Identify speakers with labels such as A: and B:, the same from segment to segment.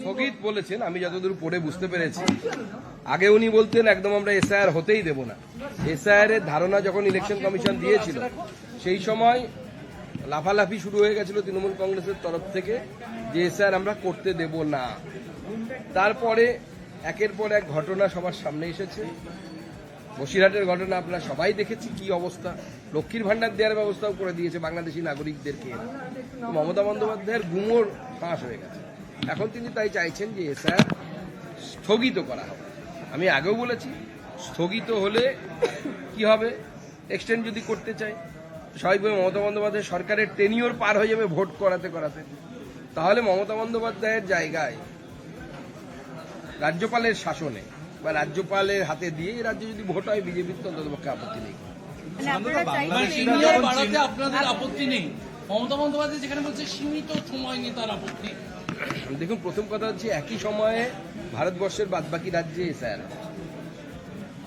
A: স্থগিত বলেছেন, আমি যতদূর পড়ে বুঝতে পেরেছি, আগে উনি বলতেন, একদম আমরা এসআইআর হতেই দেব না। এসআইআর এর ধারণা যখন ইলেকশন কমিশন দিয়েছিল, সেই সময় লাফালাফি শুরু হয়ে গেছিল তৃণমূল কংগ্রেসের তরফ থেকে যে এসআইআর আমরা করতে দেব না। তারপরে একের পর এক ঘটনা সবার সামনে এসেছে। বসিরহাটের ঘটনা আপনারা সবাই দেখেছি কি অবস্থা? লক্ষ্মীর ভান্ডার দেওয়ার ব্যবস্থাও করে দিয়েছে বাংলাদেশি নাগরিকদেরকে। মমতা বন্দ্যোপাধ্যায়ের গুমর ফাঁস হয়ে গেছে। এখন তিনি তাই চাইছেন যে এসআর স্থগিত করা হবে আমি আগেও বলেছি স্থগিত হলে কি হবে? এক্সটেন্ড যদি করতে চাই স্বাভাবিকভাবে মমতা বন্দ্যোপাধ্যায় সরকারের টেনিওর পার হয়ে যাবে ভোট করাতে করাতে। তাহলে মমতা বন্দ্যোপাধ্যায়ের জায়গায় রাজ্যপালের শাসনে বা রাজ্যপালের হাতে দিয়ে এই রাজ্যে যদি ভোট হয় বিজেপির তো অন্ততপক্ষে আপত্তি নেই।
B: মানে
C: আপনাদের আপত্তি নেই। মমতা বন্দ্যোপাধ্যায় যেখানে বলছে, সীমিত সময় নিয়ে তার আপত্তি
A: দেখুন, প্রথম কথা হচ্ছে একই সময়ে ভারতবর্ষের বাদ বাকি রাজ্যে স্যার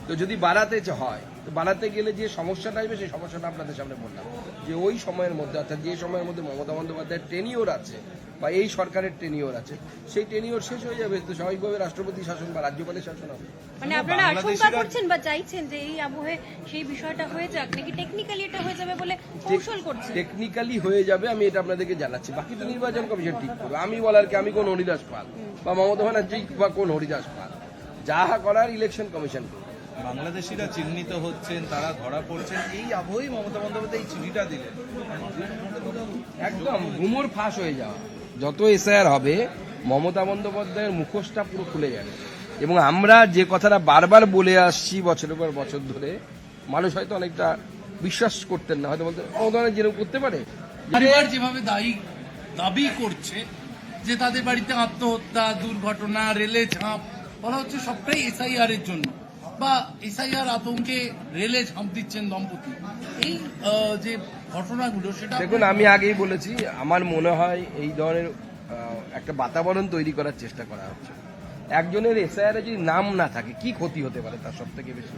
A: তো যদি বাড়াতে হয়, তো বাড়াতে গেলে যে সমস্যাটা আসবে, সেই সমস্যাটা আপনাদের সামনে বললাম। যে ওই সময়ের মধ্যে, অর্থাৎ যে সময়ের মধ্যে মমতা বন্দ্যোপাধ্যায়ের টেনিওর আছে বা এই সরকারের টেনিওর আছে সেই টেনিওর শেষ হয়ে যাবে তো স্বাভাবিকভাবে রাষ্ট্রপতি শাসন বা রাজ্যপালের শাসন হবে।
B: মানে আপনারা আশঙ্কা করছেন বা চাইছেন যে এই আবহে সেই বিষয়টা হয়ে যাক নাকি টেকনিক্যালি এটা হয়ে যাবে বলে কৌশল করছেন?
A: টেকনিক্যালি হয়ে যাবে আমি এটা আপনাদেরকে জানাচ্ছি। বাকি তো নির্বাচন কমিশন ঠিক করবে। আমি বলার কি আমি কোন হরিদাস পাল বা মমতা ব্যানার্জি বা কোন হরিদাস পাল যাহা করার ইলেকশন কমিশন করবে।
D: বাংলাদেশিরা চিহ্নিত হচ্ছেন তারা ধরা পড়ছেন এই আবহেই মমতা বন্দ্যোপাধ্যায় এই চিঠিটা দিলেন।
A: একদম গুমর ফাঁস হয়ে যাওয়া। যত এসআইআর হবে, মমতা বন্দ্যোপাধ্যায়ের মুখোশটা পুরো খুলে যাবে। এবং আমরা যে কথাটা বারবার বলে আসছি বছরের পর বছর ধরে, মানুষ হয়তো অনেকটা বিশ্বাস করতেন না। হয়তো বলতেন ধরনের যেরকম করতে পারে।
C: যেভাবে দায়ী, দাবি করছে যে তাদের বাড়িতে আত্মহত্যা, দুর্ঘটনা, রেলে ঝাঁপ, বলা হচ্ছে সবটাই এসআইআর এর জন্য। বা এসআইআর আতঙ্কে রেলে ঝাঁপ দিচ্ছেন দম্পতি। এই যে ঘটনাগুলো, সেটা
A: দেখুন, আমি আগেই বলেছি, আমার মনে হয় এই ধরনের একটা বাতাবরণ তৈরি করার চেষ্টা করা হচ্ছে। একজনের এসআইআর যদি নাম না থাকে, কি ক্ষতি হতে পারে তার সব থেকে বেশি?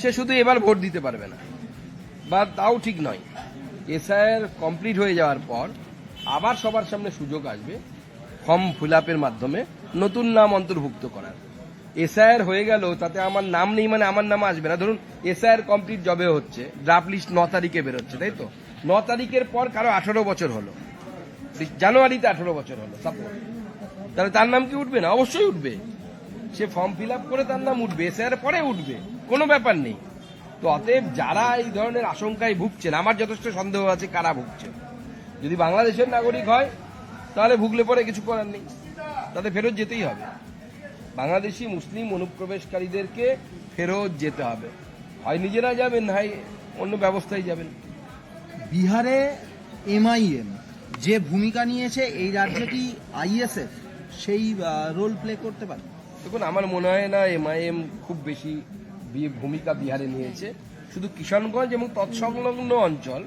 A: সে শুধু এবার ভোট দিতে পারবে না। বা তাও ঠিক নয়, এসআইআর কমপ্লিট হয়ে যাওয়ার পর আবার সবার সামনে সুযোগ আসবে, ফর্ম ফিল মাধ্যমে নতুন নাম অন্তর্ভুক্ত করার। এসআইআর হয়ে গেল, তাতে আমার নাম নেই মানে আমার নাম আসবে না। ধরুন, এসআইআর কমপ্লিট জবে হচ্ছে ড্রাফট লিস্ট ন তারিখে বেরোচ্ছে, তাই তো? ন তারিখের পর কারও আঠারো বছর হলো। জানুয়ারিতে আঠারো বছর হলো সাপোজ তাহলে তার নাম কি উঠবে না? অবশ্যই উঠবে। সে ফর্ম ফিল আপ করে তার নাম উঠবে, এসআইআর পরে উঠবে, কোনো ব্যাপার নেই। তো অতএব যারা এই ধরনের আশঙ্কায় ভুগছেন, আমার যথেষ্ট সন্দেহ আছে কারা ভুগছে যদি বাংলাদেশের নাগরিক হয়, তাহলে ভুগলে পরে কিছু করার নেই। তাদের ফেরত যেতেই হবে। বাংলাদেশি মুসলিম অনুপ্রবেশকারীদেরকে ফেরত যেতে হবে। হয় নিজেরা যাবেন হয় অন্য ব্যবস্থায় যাবেন।
E: বিহারে এমআইএম যে ভূমিকা নিয়েছে এই রাজ্যে কি আইএসএফ সেই রোল প্লে করতে পারে?
A: দেখুন আমার মনে হয় না এমআইএম খুব বেশি ভূমিকা বিহারে নিয়েছে। শুধু কিষানগঞ্জ এবং তৎসংলগ্ন অঞ্চল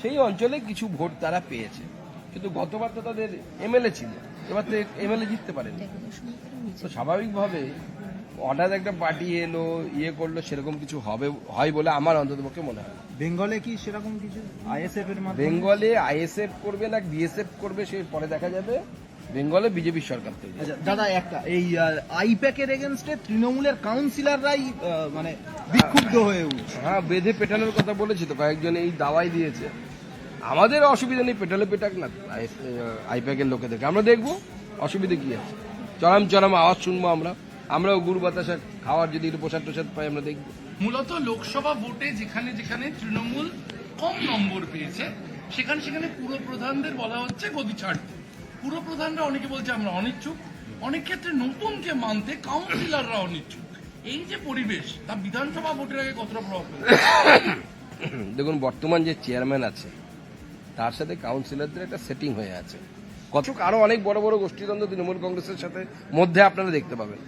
A: সেই অঞ্চলে কিছু ভোট তারা পেয়েছে। কিন্তু গতবার তো তাদের এমএলএ ছিল। এবার তো এমএলএ জিততে পারেনি। তো স্বাভাবিকভাবে হঠাৎ একটা পার্টি এলো ইয়ে করল সেরকম কিছু হবে হয় বলে আমার অন্ততপক্ষে মনে হয়
E: বেঙ্গলে কি সেরকম কিছু? আইএসএফ এর মাধ্যমে?
A: বেঙ্গলে আইএসএফ করবে না বিএসএফ করবে সে পরে দেখা যাবে। বেঙ্গলে বিজেপি সরকার তৈরি। হবে।
E: আচ্ছা, দাদা একটা এই আইপ্যাক এর এগেনস্টে তৃণমূলের কাউন্সিলররাই মানে বিক্ষুব্ধ হয়ে উঠছে।
A: হ্যাঁ বেঁধে পেটানোর কথা বলেছি তো কয়েকজন এই দাওয়াই দিয়েছে। আমাদের অসুবিধা নেই পেটালে পেটাক না আইপ্যাকের লোকেদেরকে। আমরা দেখব অসুবিধা কি আছে। চরম চরম আওয়াজ শুনব আমরা। আমরাও গুড় বাতাসা খাওয়ার যদি একটু প্রসাদ টোসাদ পাই আমরা দেখব।
C: মূলত লোকসভা ভোটে যেখানে যেখানে তৃণমূল কম নম্বর পেয়েছে সেখানে সেখানে পুরো প্রধানদের বলা হচ্ছে গদি ছাড়তে। পুরো প্রধানরা অনেকে বলছে আমরা অনিচ্ছুক। অনেক ক্ষেত্রে নতুনকে মানতে কাউন্সিলররা অনিচ্ছুক। এই যে পরিবেশ তা বিধানসভা ভোটের আগে কতটা প্রভাব?
A: দেখুন বর্তমান যে চেয়ারম্যান আছে তার সাথে কাউন্সিলরদের একটা সেটিং হয়ে আছে। কত আরও অনেক বড় বড় গোষ্ঠীদ্বন্দ্ব তৃণমূল কংগ্রেসের সাথে মধ্যে আপনারা দেখতে পাবেন।